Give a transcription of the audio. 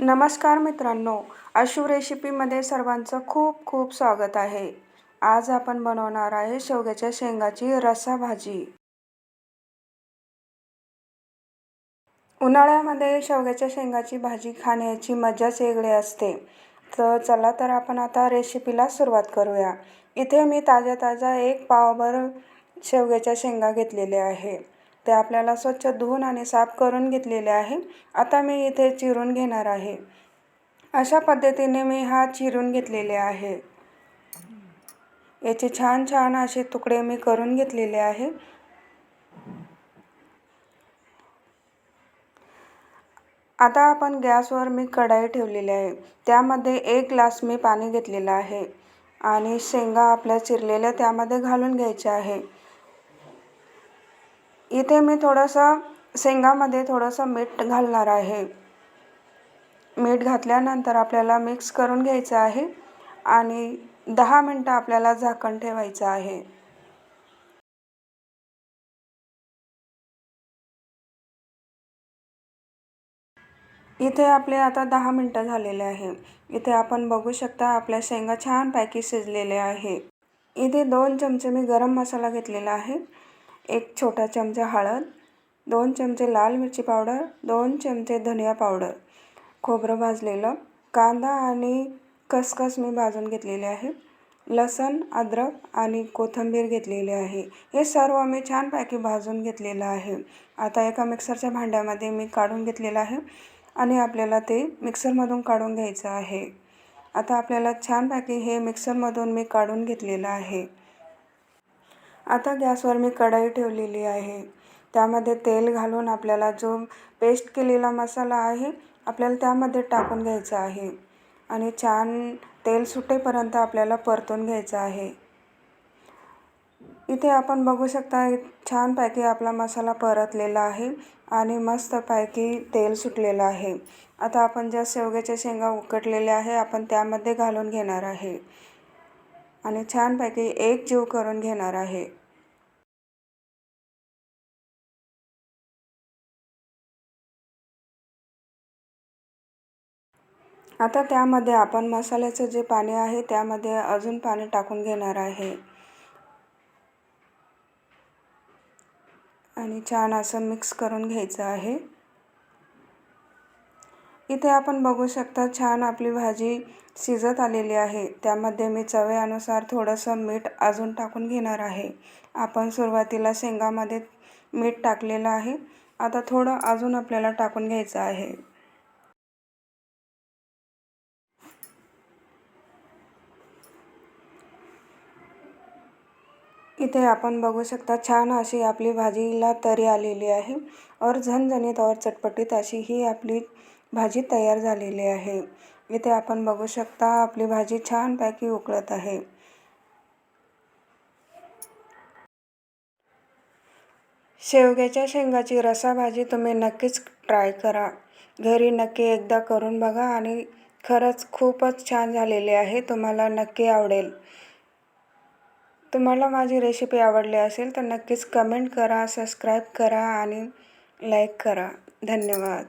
नमस्कार मित्रांनो अशू रेसिपीमध्ये सर्वांचं खूप खूप स्वागत आहे. आज आपण बनवणार आहे शेवग्याच्या शेंगाची रसा भाजी. उन्हाळ्यामध्ये शेवग्याच्या शेंगाची भाजी खाण्याची मजाच वेगळी असते. तर चला तर आपण आता रेसिपीला सुरुवात करूया. इथे मी ताज्या ताजा एक पावभर शेवग्याच्या शेंगा घेतलेल्या आहे. ते आपल्याला स्वच्छ धुवून आणि साफ करून घेतलेले आहे. आता मी इथे चिरून घेणार आहे. अशा पद्धतीने मी हा चिरून घेतलेले आहे. याचे छान छान असे तुकडे मी करून घेतलेले आहे. आता आपण गॅसवर मी कढाई ठेवलेली आहे. त्यामध्ये एक ग्लास मी पाणी घेतलेलं आहे. आणि शेंगा आपल्या चिरलेल्या त्यामध्ये घालून घ्यायच्या आहे. इथे मी थोडंसं शेंगामध्ये थोडंसं मीठ घालणार आहे. मीठ घातल्यानंतर आपल्याला मिक्स करून घ्यायचं आहे आणि दहा मिनटं आपल्याला झाकण ठेवायचं आहे. इथे आपले आता दहा मिनटं झालेले आहे. इथे आपण बघू शकता आपल्या शेंगा छानपैकी शिजलेल्या आहे. इथे दोन चमचे मी गरम मसाला घेतलेला आहे. एक छोटा चमचा हळद दोन चमचे लाल मिरची पावडर दोन चमचे धनिया पावडर. खोबरं भाजलेलं कांदा आणि खसखस मी भाजून घेतलेले आहे. लसण अद्रक आणि कोथिंबीर घेतलेली आहे. हे सर्व मी छानपैकी भाजून घेतलेलं आहे. आता एका मिक्सरच्या भांड्यामध्ये मी काढून घेतलेलं आहे आणि आपल्याला ते मिक्सरमधून काढून घ्यायचं आहे. आता आपल्याला छानपैकी हे मिक्सरमधून मी काढून घेतलेलं आहे. आता गॅसवर मी कढई ठेवलेली आहे. त्यामध्ये तेल घालून आपल्याला जो पेस्ट केलेला मसाला आहे आपल्याला त्यामध्ये टाकून घ्यायचा आहे. आणि छान तेल सुटेपर्यंत आपल्याला परतून घ्यायचं आहे. इथे आपण बघू शकता छानपैकी आपला मसाला परतलेला आहे आणि मस्तपैकी तेल सुटलेलं आहे. आता आपण ज्या शेवग्याच्या शेंगा उकटलेल्या आहे आपण त्यामध्ये घालून घेणार आहे. आणि छानपैकी एक जीव करून घेणार आहे. आता त्यामध्ये आपण मसाल्याचं जे पाणी आहे त्यामध्ये अजून पाणी टाकून घेणार आहे. आणि छान असं मिक्स करून घ्यायचं आहे. इथे आपण बघू शकता छान आपली भाजी शिजत आलेली आहे. त्यामध्ये मी चव्यानुसार थोडंसं मीठ अजून टाकून घेणार आहे. आपण सुरुवातीला शेंगामध्ये मीठ टाकलेलं आहे. आता थोडं अजून आपल्याला टाकून घ्यायचं आहे. इथे आपण बघू शकता छान अशी आपली भाजीला तरी आलेली आहे. और झणझणीत और चटपटीत अशी ही आपली भाजी तयार झालेली आहे. इथे आपण बघू शकता आपली भाजी छानपैकी उकळत आहे. शेवग्याच्या शेंगाची रसाभाजी तुम्ही नक्कीच ट्राय करा. घरी नक्की एकदा करून बघा आणि खरंच खूपच छान झालेली आहे. तुम्हाला नक्की आवडेल. तुम्हाला माझी रेसिपी आवडली असेल तर नक्कीच कमेंट करा सबस्क्राईब करा आणि लाईक करा. धन्यवाद.